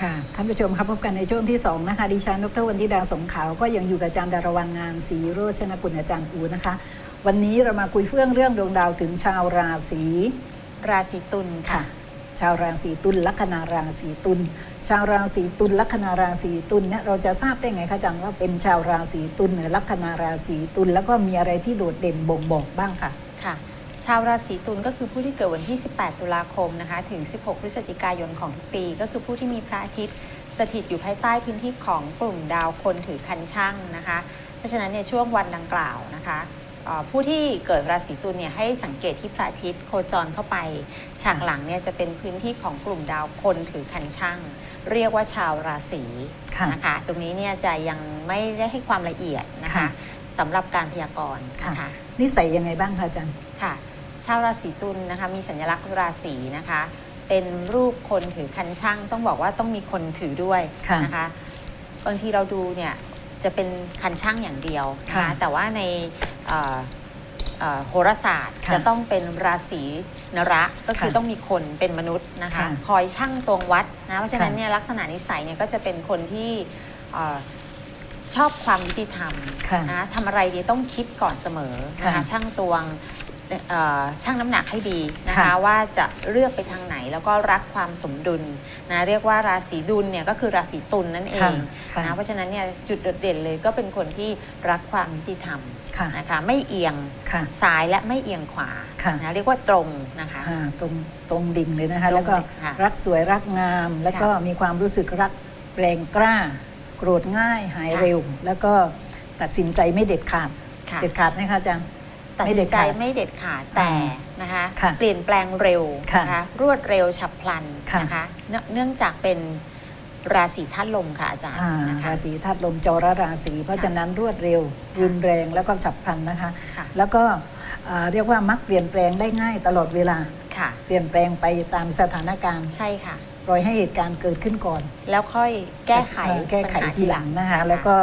ค่ะท่านผู้ชมครับพบกันในช่วงที่ 2 นะคะ ดิฉันดรวันธิดาสงขาว ก็ยังอยู่กับอาจารย์ดารวันงานศรีโรชนกุลอาจารย์อูนะคะ วันนี้เรามาคุยเฟื่องเรื่องดวงดาวถึงชาวราศีราศีตุลค่ะค่ะ ชาวราศีตุลลัคนาราศีตุลชาวราศีตุลลัคนาราศีตุลเนี่ยเราจะทราบได้ไงคะอาจารย์ว่าเป็นชาวราศีตุลหรือลัคนาราศีตุลแล้วก็มีอะไรที่โดดเด่นบ่งบอกบ้างค่ะค่ะ ชาวราศีตุลก็คือผู้ที่เกิดวันที่ 18 ตุลาคมนะคะถึง 16 พฤศจิกายนของทุกปี ก็คือผู้ที่มีพระอาทิตย์สถิตอยู่ภายใต้พื้นที่ของกลุ่มดาวคนถือคันช่างนะคะ เพราะฉะนั้นในช่วงวันดังกล่าวนะคะเอ่อผู้ที่เกิดราศีตุลเนี่ยให้สังเกตที่พระอาทิตย์โคจรเข้าไปฉากหลังเนี่ยจะเป็นพื้นที่ของกลุ่มดาวคนถือคันช่าง เรียกว่าชาวราศีค่ะนะคะ ตรงนี้เนี่ยจะยังไม่ได้ให้ความละเอียดนะคะค่ะ สำหรับการพยากรณ์นะคะนิสัยยังไงบ้างคะอาจารย์ค่ะ ชาวราศีตุลนะคะมีสัญลักษณ์ราศีนะคะ เป็นรูปคนถือคันช่าง ต้องบอกว่าต้องมีคนถือด้วยค่ะนะคะบางทีเราดูเนี่ยจะเป็นคันช่างอย่างเดียวนะค่ะคะแต่ว่าในเอ่อเอ่อโหราศาสตร์ค่ะจะต้องเป็นราศีนระก็คือค่ะต้องมีคนเป็นมนุษย์นะคะค่ะคอยช่างตวงวัดนะเพราะฉะนั้นค่ะเนี่ยลักษณะนิสัยเนี่ยก็จะเป็นคนที่เอ่อ ชอบความยุติธรรมค่ะนะทำอะไรดีต้องคิดก่อนเสมอนะคะค่ะช่างตวงเอ่อช่างน้ำหนักให้ดีนะคะค่ะว่าจะเลือกไปทางไหนแล้วก็รักความสมดุลนะเรียกว่าราศีดุลเนี่ยก็คือราศีตุลนั่นเองค่ะนะเพราะฉะนั้นเนี่ยจุดโดดเด่นเลยก็เป็นคนที่รักความยุติธรรมค่ะ นะคะไม่เอียงค่ะ ซ้ายและไม่เอียงขวาค่ะ นะเรียกว่าตรงนะคะ อ่าตรงตรงดิ่งเลยนะคะ ตรงแล้วก็ดิ่งค่ะรักสวยรักงาม แล้วก็มีความรู้สึกรักแรงกล้า โกรธง่ายหายเร็ว แล้วก็ตัดสินใจไม่เด็ดขาด ค่ะเด็ดขาดไหมคะอาจารย์ ตัดไม่สิเด็นดใจขาดไม่เด็ดขาดแต่นะคะค่ะเปลี่ยนแปลงเร็วค่ะนะคะรวดเร็วฉับพลันค่ะ นะคะเนื่องเนื่องจากเป็นราศีธาตุลมค่ะอาจารย์อ่านะคะ ราศีธาตุลมจรราศี เพราะฉะนั้นรวดเร็ว รุนแรงแล้วก็ฉับพลันนะคะ ค่ะแล้วก็อ่าเรียกว่ามักเปลี่ยนแปลงได้ง่ายตลอดเวลา ค่ะ เปลี่ยนแปลงไปตามสถานการณ์ ใช่ค่ะ ปล่อยให้เหตุการณ์เกิดขึ้นก่อนแล้วค่อยแก้ไขเอ่อแก้ไขปัญาทีหลังนะคะแล้วก็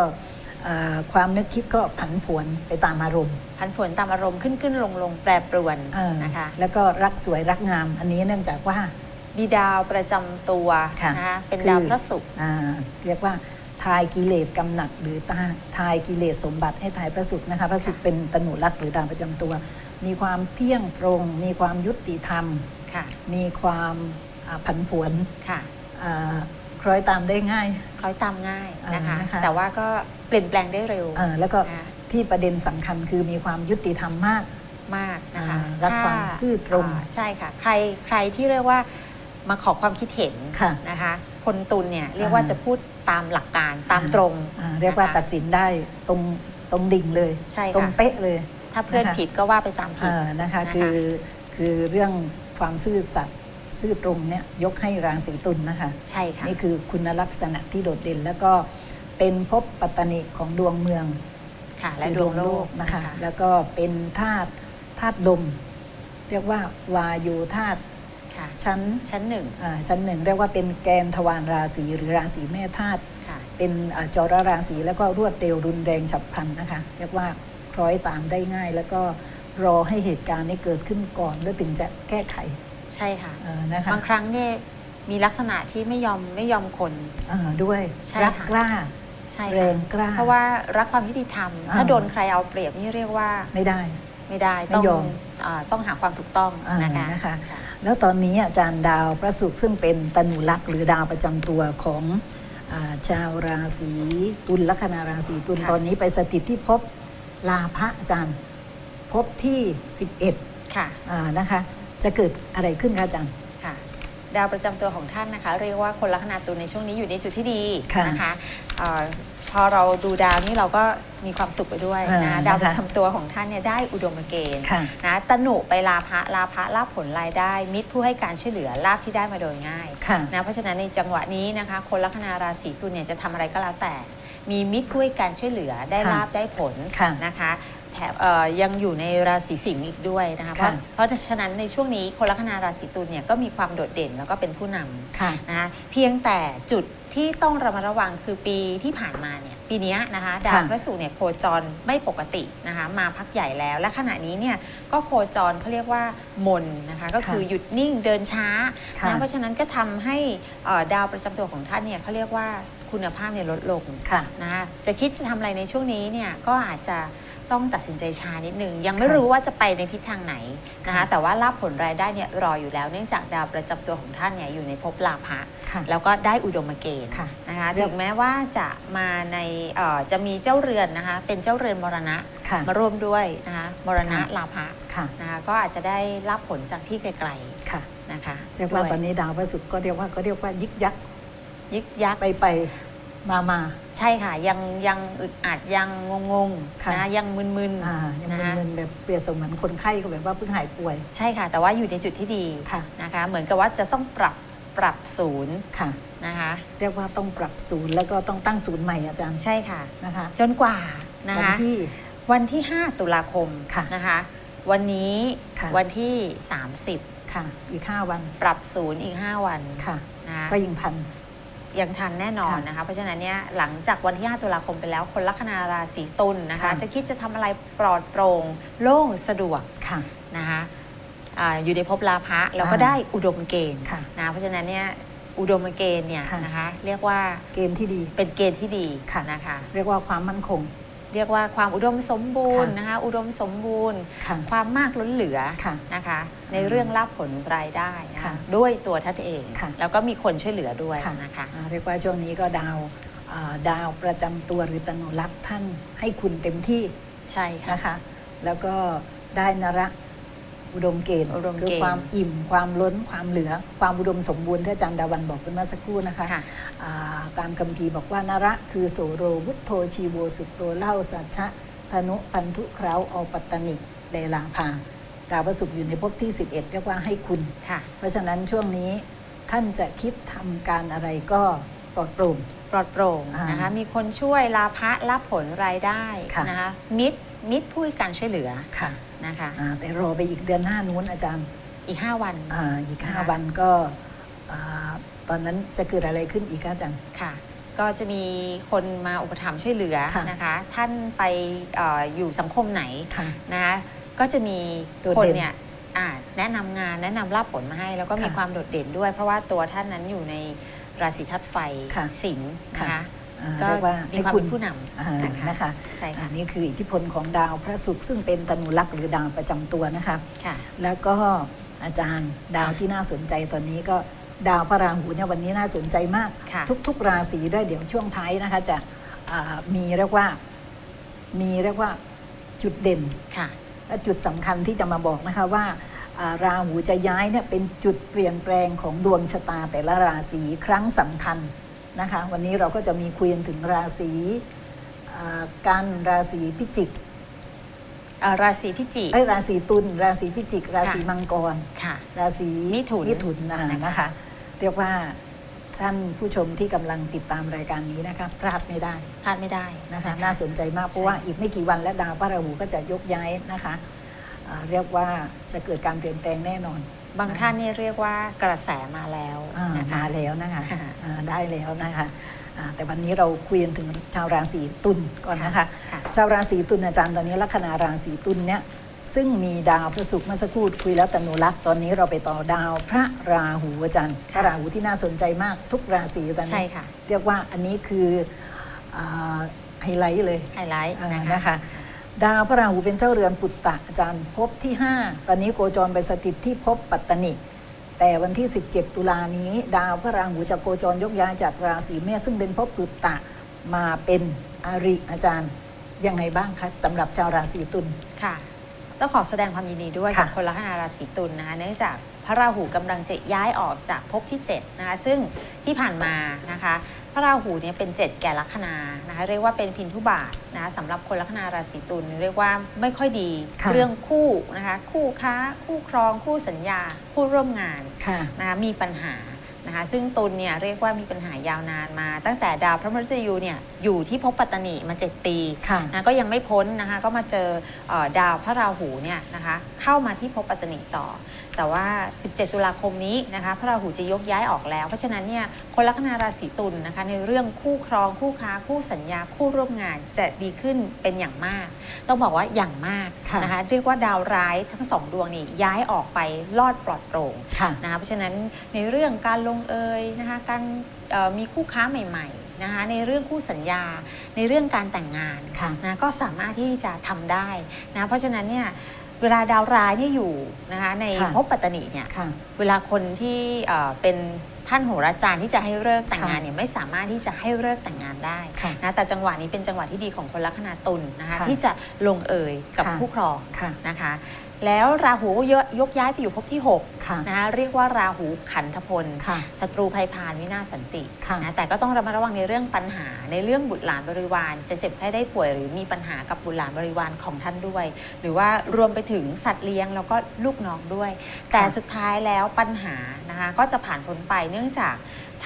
อ่าความนึกคิดก็ผันผวนไปตามอารมณ์พันผวนตามอารมณ์ขึ้นขึ้นลงลงแปรปรวนเออนะคะ แล้วก็รักสวยรักงาม อันนี้เนื่องจากว่า มีดาวประจำตัวค่ะนะคะเป็นคือ ดาวพระศุกร์อ่าเรียกว่าทายกิเลสกำหนัดหรือตาทายกิเลสสมบัติให้ทายพระศุกร์นะคะพระศุกร์เป็นตนุรักษ์หรือดาวประจำตัว มีความเที่ยงตรง มีความยุติธรรม ค่ะ มีความอ่า ผันผวนค่ะอ่าคล้อยตามได้ง่าย คล้อยตามง่ายนะคะเออนะคะแต่ว่าก็เปลี่ยนแปลงได้เร็วอ่าแล้วก็นะที่ประเด็นสำคัญคือมีความยุติธรรมมากมากนะคะอ่ารักความซื่อตรงาใช่ค่ะ ใครใครที่เรียกว่ามาขอความคิดเห็นค่ะนะคะ คนตุลเนี่ยเรียกว่าอ่าจะพูดตามหลักการตามตรงอ่าเรียกว่านะคะตัดสินได้ตรงตรงดิ่งเลยใช่ค่ะตรงเป๊ะเลย ถ้าเพื่อนนะคะผิดก็ว่าไปตามผิดอ่านะคะนะคะ คือคือเรื่องความซื่อสัตย์ ซื่อตรงเนี่ยยกให้ราศีตุลนะคะ ใช่ค่ะ นี่คือคุณลักษณะที่โดดเด่น แล้วก็เป็นภพปัตตนิของดวงเมืองค่ะ และคือดวงโลกนะคะนะคะ แล้วก็เป็นธาตุธาตุลม เรียกว่าวายุธาตุค่ะชั้นชั้นหนึ่งอ่าชั้นหนึ่งเรียกว่าเป็นแกนทวารราศีหรือราศีแม่ธาตุค่ะเป็นอ่าจรราศีแล้วก็รวดเร็วรุนแรงฉับพลันนะคะ เรียกว่าคล้อยตามได้ง่ายแล้วก็รอให้เหตุการณ์นี้เกิดขึ้นก่อนแล้วถึงจะแก้ไข ใช่ค่ะ เออนะคะบางครั้งเนี่ยมีลักษณะที่ไม่ยอมไม่ยอมคน เออด้วยใช่รักค่ะ กล้าใช่แรค่ะงกล้า เพราะว่ารักความยุติธรรม อ่า ถ้าโดนใครเอาเปรียบนี่เรียกว่าไม่ได้ ไม่ได้ไม่ต้องยอมอาต้องหาความถูกต้องอ่านะคะนะคะ ค่ะ แล้วตอนนี้อาจารย์ดาวพระศุกร์ซึ่งเป็นตนุลักษ์หรือดาวประจำตัวของอาชาวราศีตุลลัคนาราศีตุลค่ะ ตอนนี้ไปสถิตที่ภพลาภะอาจารย์ภพที่ 11 ค่ะ อ่านะคะ จะเกิดอะไรขึ้นคะอาจารย์ ค่ะ ดาวประจำตัวของท่านนะคะ เรียกว่าคนลัคนาตุลในช่วงนี้อยู่ในจุดที่ดีค่ะนะคะเออพอเราดูดาวนี่เราก็มีความสุขไปด้วยอ่านะนะคะดาวประจำตัวของท่านเนี่ยได้อุดมเกณฑ์ ค่ะ นะตนุไปลาภะลาภะลาภผลรายได้ มิตรผู้ให้การช่วยเหลือลาภที่ได้มาโดยง่ายค่ะ นะเพราะฉะนั้นในจังหวะนี้นะคะ คนลัคนาราศีตุลเนี่ยจะทำอะไรก็แล้วแต่ มีมิตรผู้ให้การช่วยเหลือได้ค่ะลาบได้ผลค่ะ นะคะ แถบเอ่อยังอยู่ในราศีสิงห์อีกด้วยนะคะเพราะค่ะเพราะฉะนั้นในช่วงนี้คนลัคนาราศีตุลเนี่ยก็มีความโดดเด่นแล้วก็เป็นผู้นำค่ะนะคะเพียงแต่จุดที่ต้องระมัดระวังคือปีที่ผ่านมาเนี่ยปีเนี้ยนะคะดาวค่ะพระศุกร์เนี่ยโคจรไม่ปกตินะคะมาพักใหญ่แล้ว และขณะนี้เนี่ยก็โคจรเขาเรียกว่ามนนะคะก็คือค่ะหยุดนิ่งเดินช้าค่ะนะเพราะฉะนั้นก็ทำให้เอ่อดาวประจำตัวของท่านเนี่ยเขาเรียกว่าคุณภาพเนี่ยลดลงค่ะนะคะจะคิดจะทำอะไรในช่วงนี้เนี่ยก็อาจจะ ต้องตัดสินใจช้านิดนึง ยังไม่ค่ะรู้ว่าจะไปในทิศทางไหนนะคะค่ะแต่ว่ารับผลรายได้เนี่ยรออยู่แล้วเนื่องจากดาวประจำตัวของท่านเนี่ยอยู่ในภพลาภะค่ะแล้วก็ได้อุดมเกณฑ์ค่ะนะคะเรียกถึงแม้ว่าจะมาในเอ่อจะมีเจ้าเรือนนะคะเป็นเจ้าเรือนมรณะค่ะมาร่วมด้วยนะคะมรณะค่ะลาภะค่ะนะคะก็อาจจะได้รับผลจากที่ไกลค่ะๆนะคะเรียกว่าด้ตอนนี้ดาวพระศุกร์ก็เรียกว่าก็เรียกว่ายึกยักยึกยักไปไป มามา ใช่ค่ะ ยังยังอึดอัดยังงงค่ะๆนะยังมึนอ่ายังๆนะคะมึนๆแบบเปรียบเสมือนคนไข้ก็แบบว่าเพิ่งหายป่วย ใช่ค่ะ แต่ว่าอยู่ในจุดที่ดีค่ะ นะคะ เหมือนกับว่าจะต้องปรับปรับศูนย์ค่ะ นะคะ เรียกว่าต้องปรับศูนย์แล้วก็ต้องตั้งศูนย์ใหม่อาจารย์ใช่ค่ะ นะคะจนกว่านะวันคะ ที่ วันที่ 5 ตุลาคมค่ะนะคะ วันนี้ค่ะ วันที่ 30 ค่ะ อีกห้าวันปรับศูนย์อีก 5 วันค่ะ นะคะก็ยังทัน ยังทันแน่นอนค่ะนะคะ เพราะฉะนั้นเนี่ยหลังจากวันที่ 5 ตุลาคมไปแล้วคนลัคนาราศีตุลนะคะ ค่ะ จะคิดจะทำอะไรปลอดโปร่งโล่งสะดวกค่ะ นะคะอาอยู่ในภพลาภะแล้วก็อ่า ได้อุดมเกณฑ์ค่ะ นะเพราะฉะนั้นเนี่ยอุดมเกณฑ์เนี่ยค่ะ นะคะเรียกว่าเกณฑ์ที่ดี เป็นเกณฑ์ที่ดีค่ะ นะคะ เรียกว่าความมั่นคง เรียกว่าความอุดมสมบูรณ์ค่ะนะคะอุดมสมบูรณ์ค่ะความมากล้นเหลือค่ะนะคะ ในเรื่องรับผลรายได้นะค่ะคะด้วยตัวท่านเองค่ะแล้วก็มีคนช่วยเหลือด้วยค่ะนะคะอ่าเรียกว่าช่วงนี้ก็ดาวอ่าดาวประจำตัวหรือตนุรักษ์ท่านให้คุณเต็มที่ใช่ค่ะนะคะ แล้วก็ได้นระ อุดมเกณฑ์อุดมคืเกณฑ์ความอิ่มความล้นความเหลือ ความอุดมสมบูรณ์ที่อาจารย์ดาวันบอกเมื่อสักครู่นะคะค่ะ อ่าตามคำพีร์บอกว่านระคือโสโรวุฒโธชีโวสุโรเล่าสัชชะธนุพันธุเคราอปัตตนิเลลาภาดาวพระศุกร์อยู่ในภพที่ 11 เรียกว่าให้คุณ ค่ะ เพราะฉะนั้นช่วงนี้ท่านจะคิดทำการอะไรก็ปลอดโปร่ง ปลอดโปร่งอ่านนะคะ มีคนช่วยลาภะรับผลรายได้ค่ะ นะคะ มิตร มิตรผู้ให้การช่วยเหลือค่ะนะคะอ่าแต่รอไปอีกเดือนหน้านู้นอาจารย์อีก 5 วัน อ่าอีกห้าค่ะ วันก็อ่าตอนนั้นจะเกิดอะไรขึ้นอีกคะอาจารย์ ค่ะ ก็จะมีคนมาอุปถัมภ์ช่วยเหลือค่ะ นะคะ ท่านไปเอออยู่สังคมไหนค่ะ นะคะก็จะมีโดดคนเด่นเนี่ยอ่าแนะนำงานแนะนำรับผลมาให้ แล้วก็มีค่ะความโดดเด่นด้วย เพราะว่าตัวท่านนั้นอยู่ในราศีทัดไฟค่ะสิงห์นะค่ะ คะอ่า ก็เรียกว่ามีให้ความคุเป็ณนผู้นอ่าำนะคะนะคะใช่อัค่ะนนี้คืออิทธิพลของดาวพระศุกร์ซึ่งเป็นตนุรักษ์หรือดาวประจำตัวนะคะค่ะแล้วก็อาจารย์ดาวที่น่าสนใจตอนนี้ก็ดาวพระราหูเนี่ยวันนี้น่าสนใจมากค่ะทุก ๆ ราศีด้วยเดี๋ยวช่วงท้ายนะคะจะอ่ามีเรียกว่า มีเรียกว่าจุดเด่นค่ะและจุดสำคัญที่จะมาบอกนะคะว่าอ่าราหูจะย้ายเนี่ยเป็นจุดเปลี่ยนแปลงของดวงชะตาแต่ละราศีครั้งสำคัญ นะคะวันนี้เราก็จะมีคุยกันถึงราศีอ่ากันราศีพิจิกเอ่อราศีพิจิกไอ้ยราศีตุลราศีพิจิก ราศีค่ะมังกรค่ะราศีมิถุนมิถุนอ่านะคะนะคะเรียกว่าท่านผู้ชมที่กำลังติดตามรายการนี้นะคะพลาดไม่ได้พลาดไม่ได้นะคะน่าสนใจมากเพราะว่าอีกไม่กี่วันและดาวพระราหูก็จะยกย้ายนะคะอ่าเรียกว่าจะเกิดการเปลี่ยนแปลงแน่นอน บางท่านนี่เรียกว่ากระแสมาแล้วอ่านะคะ มาแล้วนะคะค่ะอ่าได้แล้วนะคะอ่าแต่วันนี้เราคุยกันถึงชาวราศีตุลก่อนนะคะค่ะชาวราศีตุลอาจารย์ตอนนี้ลัคนาราศีตุลเนี่ยซึ่งมีดาวพระศุกร์เมื่อสักครู่คุยแล้วตนุรักษ์ตอนนี้เราไปต่อดาวพระราหูอาจารย์พระราหูที่น่าสนใจมากทุกราศีตอนใช่นี้ค่ะเรียกว่าอันนี้คืออาไฮไลท์เลยไฮไลท์อ่านะคะนะคะ ดาวพระราหูเป็นเจ้าเรือนปุตตะอาจารย์ภพที่ 5 ตอนนี้โคจรไปสถิตที่ภพปัตตนิแต่วันที่ 17 ตุลานี้ ดาวพระราหูจะโคจรยกย้ายจากราศีเมษซึ่งเป็นภพปุตตะมาเป็นอริอาจารย์ยังไงบ้างคะสำหรับชาวราศีตุลค่ะ ต้องขอแสดงความยินดีด้วยค่ะกับคนลัคนาราศีตุลนะคะเนื่องจาก พระราหูกำลังจะย้ายออกจากภพที่7นะคะซึ่งที่ผ่านมานะคะพระราหูเนี่ยเป็น 7 แก่ลัคนานะคะเรียกว่าเป็นพินทุบาทนะคะสำหรับคนลัคนาราศีตุลเรียกว่าไม่ค่อยดีค่ะเรื่องคู่นะคะคู่ค้า คู่ครอง คู่สัญญา คู่ร่วมงานค่ะนะคะมีปัญหา นะคะซึ่งตุลเนี่ยเรียกว่ามีปัญหายาวนานมา ตั้งแต่ดาวพระมฤตยูเนี่ยอยู่ที่ภพปัตตนีมา 7 ปีค่ะนะก็ยังไม่พ้นนะคะก็มาเจอเออดาวพระราหูเนี่ยนะคะเข้ามาที่ภพปัตตนีต่อ แต่ว่า 17 ตุลาคมนี้นะคะพระราหูจะยกย้ายออกแล้ว เพราะฉะนั้นเนี่ยคนลัคนาราศีตุลนะคะในเรื่องคู่ครองคู่ค้าคู่สัญญาคู่ร่วมงานจะดีขึ้นเป็นอย่างมาก ต้องบอกว่าอย่างมากค่ะ นะคะเรียกว่าดาวร้ายทั้งสองดวงนี่ย้ายออกไปลอดปลอดโปร่งค่ะ นะคะเพราะฉะนั้นในเรื่องการลงเอยนะคะการเอ่อมีคู่ค้าใหม่ๆนะคะในเรื่องคู่สัญญาในเรื่องการแต่งงานค่ะนะก็สามารถที่จะทำได้นะเพราะฉะนั้นเนี่ยเวลาดาวร้ายเนี่ยอยู่นะคะในค่ะภพปัตตนีเนี่ยค่ะเวลาคนที่เอ่อเป็นท่านโหราจารย์ที่จะให้เลิกษ์แต่งงานค่ะเนี่ยไม่สามารถที่จะให้เลิกษ์แต่งงานได้ค่ะนะแต่จังหวะนี้เป็นจังหวะที่ดีของคนลัคนาตุลนะคะค่ะที่จะลงเอยกับค่ะคู่ครองค่ะนะคะ แล้วราหูเยอะยกย้ายไปอยู่ภพที่ค่ะ6นะคะเรียกว่าราหูขันธพลค่ะศัตรูภัยพานวินาศสันติค่ะนะแต่ก็ต้องระมัดระวังในเรื่องปัญหาในเรื่องบุตรหลานบริวาร จะเจ็บไข้ได้ป่วยหรือมีปัญหากับบุตรหลานบริวารของท่านด้วย หรือว่ารวมไปถึงสัตว์เลี้ยงแล้วก็ลูกน้องด้วย แต่สุดท้ายแล้วปัญหานะคะก็จะผ่านพ้นไปเนื่องจาก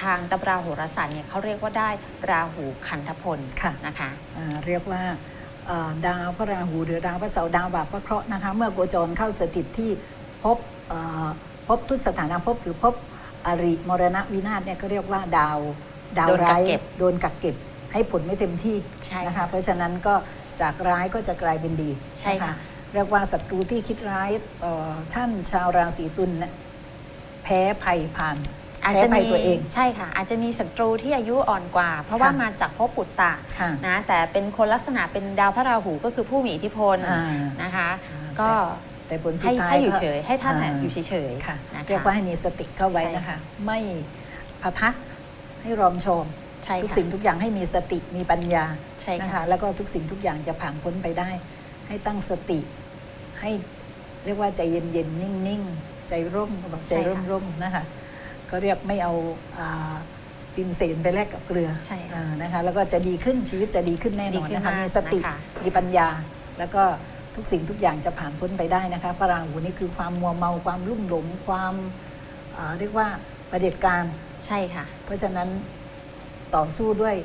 ทางตำราโหราศาสตร์เนี่ยเขาเรียกว่าได้ราหูขันธพลค่ะนะคะอ่าเรียกว่าเอ่อ ดาวพระราหูหรือดาวพระเสาร์ดาวบาปพระเคราะห์นะคะเมื่อโคจรเข้าสถิตที่พบเอ่อพบทุสถานะภพหรือพบอริมรณะวินาศเนี่ยก็เรียกว่าดาวดาวโดนกักร้ายเก็บโดนกักเก็บให้ผลไม่เต็มที่ใช่นะคะค่ะเพราะฉะนั้นก็จากร้ายก็จะกลายเป็นดีใช่ค่ะนเรียกว่าศัตรูที่คิดร้ายต่อท่านชาวราศีตุลเนี่ยแพ้ภัยผ่าน อาจแพ้จะภัยมีตัวเองใช่ค่ะ อาจจะมีศัตรูที่อายุอ่อนกว่า เพราะว่าค่ะมาจากภพปุตตะค่ะนะแต่เป็นคนลักษณะเป็นดาวพระราหูก็คือผู้มีอิทธิพลอ่านะคะอ่าก็แต่ผลสุให้ดท้ายให้อยู่ก็เฉย ให้ท่านน่ะอ่าอยู่เฉยค่ะๆนะคะเรียกว่าให้มีสติเข้าไว้ใช่นะคะ ไม่พะทะให้รอมชมใช่ทุกค่ะสิ่งทุกอย่างให้มีสติมีปัญญาใช่นะค่ะคะแล้วก็ทุกสิ่งทุกอย่างจะผ่านพ้นไปได้ ให้ตั้งสติให้เรียกว่าใจเย็นๆ นิ่งๆ ใจร่มบอกใจร่มๆนะคะ ก็เรียกไม่เอาอ่าปิมเสนไปแลกกับเกลือใช่ค่ะอ่านะคะแล้วก็จะดีขึ้นชีวิตจะดีขึ้นแน่นอนดีขึ้นนะคะมากมีสตินะคะมีปัญญา แล้วก็ทุกสิ่งทุกอย่างจะผ่านพ้นไปได้นะคะพระราหูนี่คือความมัวเมาความลุ่มหลงความอ่าเรียกว่าประเผด็จการใช่ค่ะ เพราะฉะนั้นต่อสู้ด้วย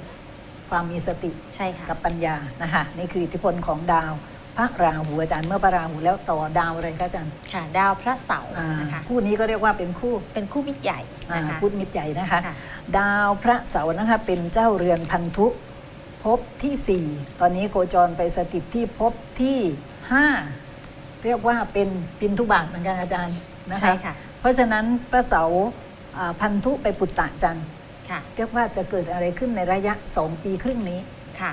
ความมีสติใช่ค่ะกับปัญญานะคะนี่คืออิทธิพลของดาว พระราหูอาจารย์เมื่อพระราหูแล้วต่อดาวอะไรคะอาจารย์ค่ะ ดาวพระเสาร์อ่านะคะคู่นี้ก็เรียกว่าเป็นคู่เป็นคู่มิตรใหญ่อ่านะคะพุทธมิตรใหญ่นะคะค่ะดาวพระเสาร์นะคะเป็นเจ้าเรือนพันธุภพที่ 4 ตอนนี้โคจรไปสถิตที่ภพที่ 5 เรียกว่าเป็นปินทุบาทเหมือนกันอาจารย์นะคะใช่ค่ะเพราะฉะนั้นพระเสาร์อ่าพันธุไปปุตตะจันทร์ค่ะเรียกว่าจะเกิดอะไรขึ้นในระยะ 2 ปีครึ่งนี้ค่ะ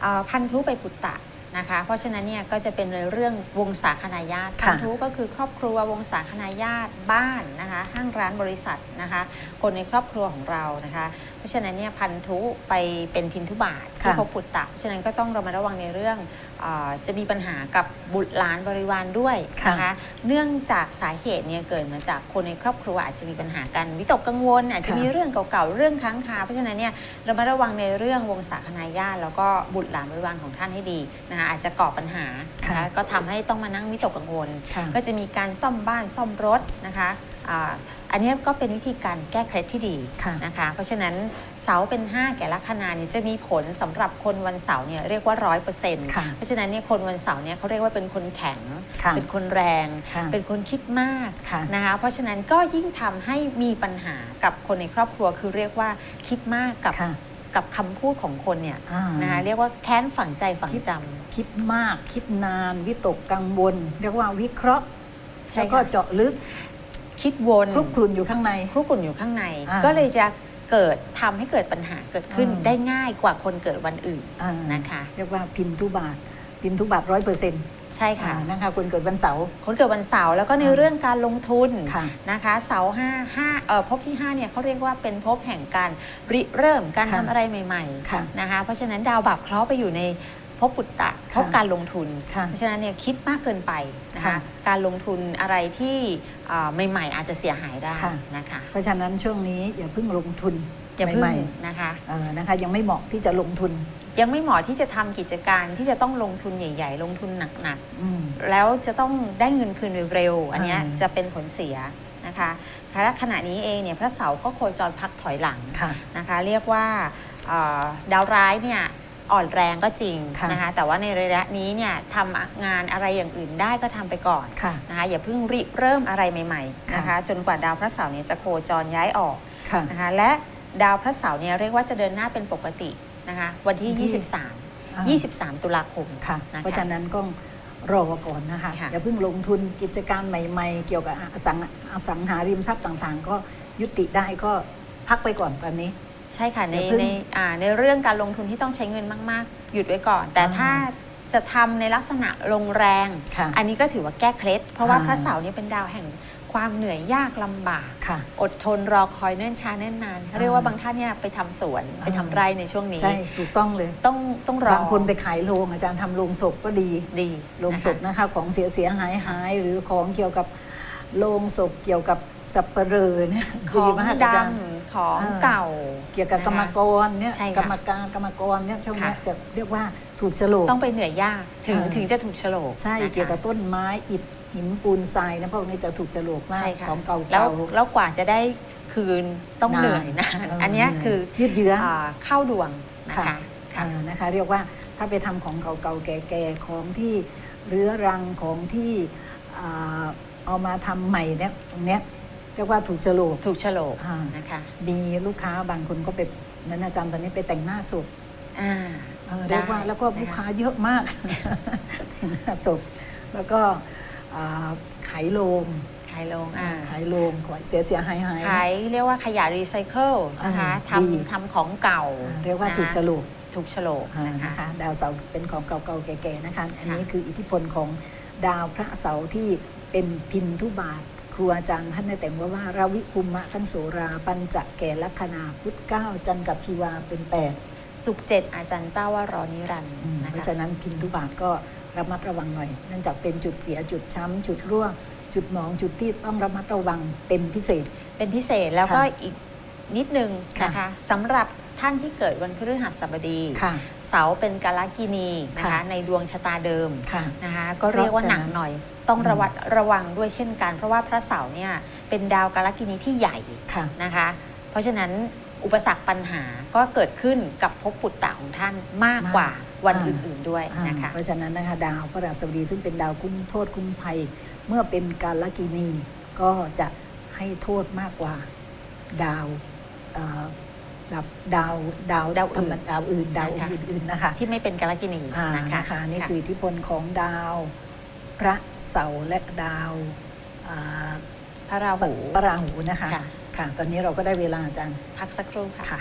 เอ่อพันธุไปปุตตะ นะคะ เพราะฉะนั้นเนี่ยก็จะเป็นในเรื่องวงศาคณาญาติค่ะพันธุก็คือครอบครัววงศาคณาญาติบ้านนะคะห้างร้านบริษัทนะคะ คนในครอบครัวของเรานะคะ เพราะฉะนั้นเนี่ยพันธุไปเป็นพินทุบาทที่ค่ะพบปุตตะเพราะฉะนั้นก็ต้องระมัดระวังในเรื่องเออจะมีปัญหากับบุตรหลานบริวารด้วยนะคะเนื่องจากสาเหตุเนี่ยเกิดมาจากคนในครอบครัวอาจจะมีปัญหากันวิตกกังวล อาจจะค่ะมีเรื่องเก่าๆเรื่องค้างคาเพราะฉะนั้นเนี่ยเรามาระวังในเรื่องวงศาคณาญาติแล้วก็บุตรหลานบริวารของท่านให้ดีนะคะอาจจะก่อปัญหานะคะค่ะก็ทำให้ต้องมานั่งวิตกกังวลค่ะก็จะมีการซ่อมบ้านซ่อมรถนะคะอ่าอันนี้ก็เป็นวิธีการแก้เคล็ดที่ดีค่ะนะคะ เพราะฉะนั้นเสาเป็น 5 แก่ลัคนาเนี่ยจะมีผลสำหรับคนวันเสาร์เนี่ยเรียกว่าร้อยเปอร์เซ็นต์ค่ะเพราะฉะนั้นเนี่ยคนวันเสาร์เนี่ยเขาเรียกว่าเป็นคนแข็งค่ะเป็นคนแรงค่ะเป็นคนคิดมากค่ะนะคะเพราะฉะนั้นก็ยิ่งทำให้มีปัญหากับคนในครอบครัวคือเรียกว่าคิดมากกับค่ะ กับคำพูดของคนเนี่ยอ่านนะคะเรียกว่าแค้นฝังใจฝังคิดจคิดมากคิดนาน วิตกกังวล เรียกว่าวิเคราะห์ใช่แล้วก็ค่ะ เจาะลึกำคิดวนคลุกคลุนอยู่ข้างในครุกรุ่นอยู่ข้างใน อ่าก็เลยจะเกิดทำให้เกิดปัญหาเกิดขึ้นอ่า ได้ง่ายกว่าคนเกิดวันอื่นอ่านะคะ เรียกว่าพินทุบาท พินทุบาทร้อยเปอร์เซ็นต์ใช่ค่ะนะคะคนเกิดวันเสาร์คนเกิดวันเสาร์แล้วก็ในอ่าเรื่องการลงทุนค่ะนะคะเสาห้าห้าเอ่อภพที่5เนี่ยเขาเรียกว่าเป็นภพแห่งการริเริ่มการค่ะทำอะไรใหม่ค่ะๆนะคะเพราะฉะนั้นดาวบาปเคราะห์ไปอยู่ในภพปุตตะภพการลงทุนค่ะเพราะฉะนั้นเนี่ยคิดมากเกินไปนะคะค่ะการลงทุนอะไรที่อ่าใหม่ ๆ อาจจะเสียหายได้ค่ะนะคะเพราะฉะนั้นช่วงนี้อย่าเพิ่งลงทุนอย่าเพิ่งใหม่นะคะๆเออนะคะยังไม่เหมาะที่จะลงทุน ยังไม่เหมาะที่จะทำกิจการที่จะต้องลงทุนใหญ่ ๆ ลงทุนหนักอืมๆแล้วจะต้องได้เงินคืนเร็วๆอันเนี้ยอ่าจะเป็นผลเสียนะคะและขณะนี้เองเนี่ยพระเสาร์ก็โคจรพักถอยหลังค่ะนะคะ เรียกว่าเอ่อดาวร้ายเนี่ยอ่อนแรงก็จริงค่ะนะคะแต่ว่าในระยะนี้เนี่ยทำงานอะไรอย่างอื่นได้ก็ทำไปก่อนค่ะนะคะอย่าเพิ่งริเริ่มอะไรใหม่ๆนะคะค่ะจนกว่าดาวพระเสาร์เนี่ยจะโคจรย้ายออกค่ะนะคะและดาวพระเสาร์เนี่ยเรียกว่าจะเดินหน้าเป็นปกติ นะคะวันที่วันที่ 23 23 ตุลาคมค่ะนะคะเพราะฉะนั้นก็รอก่อนนะคะค่ะอย่าเพิ่งลงทุนกิจการใหม่ ๆ เกี่ยวกับอสังอสังหาริมทรัพย์ต่างๆ ก็ยุติได้ก็พักไปก่อนตอนนี้ ใช่ค่ะในอย่าเพิ่งในอ่าในเรื่องการลงทุนที่ต้องใช้เงินมากๆ หยุดไว้ก่อน แต่อ่าถ้าจะทำในลักษณะลงแรงค่ะอันนี้ก็ถือว่าแก้เคล็ดเพราะว่าอ่าพระเสาร์เนี่ยเป็นดาวแห่ง ความเหนื่อยยากลำบาก ค่ะ อดทนรอคอยเนิ่นช้าเนิ่นนานอ่าเรียกว่าบางท่านเนี่ยไปทำสวนอ่าไปทำไร่ในช่วงนี้ ใช่ ถูกต้องเลย ต้องต้องรอบางคนไปขายโรงอาจารย์ทำโรงศพก็ดี ดี โรงศพนะคะนะคะของเสียเสียหายหายหรือของเกี่ยวกับโรงศพเกี่ยวกับสับเปลือเนี่ยขดีองมากอาดจารย์ำของอ่าเก่า เกี่ยวกับกรรมกรเนี่ยใช่ค่ะกรรมการกรรมกรเนี่ยช่วงเนี้ยค่ะจะเรียกว่า ถูกโฉลกต้องไปเหนื่อยยากถึงอ่าถึงจะถูกโฉลกใช่นะคะเกี่ยวกับต้นไม้อิฐหินปูนทรายนะพวกนี้จะถูกโฉลกมากใช่ค่ะของเก่าแล้วๆแล้วกว่าจะได้คืนต้องเหนื่อยนาน เอันเนี้ยคือยืดเยื้อ อ่าเข้าดวงนะค่ะคะค่ะ อ่านะคะ เรียกว่าถ้าไปทำของเก่าๆแก่ๆของที่เรื้อรังของที่อ่าเอามาทำใหม่เนี่ยตรงเนี้ยเรียกว่าถูกโฉลก ถูกโฉลกอ่านะคะมีลูกค้าบางคนก็ไปนั้นอาจารย์ตอนนี้ไปแต่งหน้าศพอ่า เออเรียกว่าได้แล้วก็ลูกค้าเยอะมากแต่งหน้าศพแล้วก็อ่าขายโลงขายลงอ่าขายโลงขายเสียเสียหายหาย ขายเรียกว่าขยะรีไซเคิลนะคะอ่าดี ทำทำของเก่าอ่าเรียกว่านะคะถูกโฉลกถูกโฉลกอ่านะนะคะคะ ดาวเสาร์เป็นของเก่าๆแก่ๆนะคะอันนี้ค่ะคืออิทธิพลของดาวพระเสาร์ที่เป็นพินทุบาท ครูอาจารย์ท่านได้แต่งว่าว่าราวิภูมะทั้งโสรา ปัญจะแก่ลัคนาพุทธเก้าจันทร์กับชีวาเป็นแปด สุขเจ็ดอาจารย์เจ้าว่ารอนิรันดร์อืมนะเพราะคะ ฉะนั้นพินทุบาทก็ระมัดระวังหน่อย เนื่องจากเป็นจุดเสียจุดช้ำ จุดรั่วจุดหมองจุดที่ต้องระมัดระวังเป็นพิเศษ เป็นพิเศษแล้วก็ค่ะอีกนิดนึงนะคะสำหรับท่านที่เกิดวันพฤหัสบดี ค่ะ เสาเป็นกาลกินีนะคะค่ะ ในดวงชะตาเดิมค่ะ นะคะก็เรียกว่าเพราะหฉะนั้นักนหน่อยต้องอืมระวัดระวังด้วยเช่นกัน เพราะว่าพระเสาร์เนี่ยเป็นดาวกาลกินีที่ใหญ่ค่ะ นะคะ เพราะฉะนั้น อุปสรรคปัญหาก็เกิดขึ้นกับภพปุตตะของท่านมากกว่าวันอ่าอื่นๆด้วยอ่านะคะ เพราะฉะนั้นนะคะดาวพระราชบดีซึ่งเป็นดาวคุ้มโทษคุ้มภัย เมื่อเป็นการลกินีก็จะให้โทษมากกว่าดาวเอ่อดาวดาวดาวดาวอื่นธรรมดาวอื่นดาวนะคะอื่นๆนะคะที่ไม่เป็นกาลกินีอ่านะคะนะคะนี่คืออิทธิพลของดาว พระเสาร์และดาวอ่าพระราหูพระราหูนะคะค่ะ ค่ะ ตอนนี้เราก็ได้เวลาอาจารย์ พักสักครู่ค่ะ ค่ะ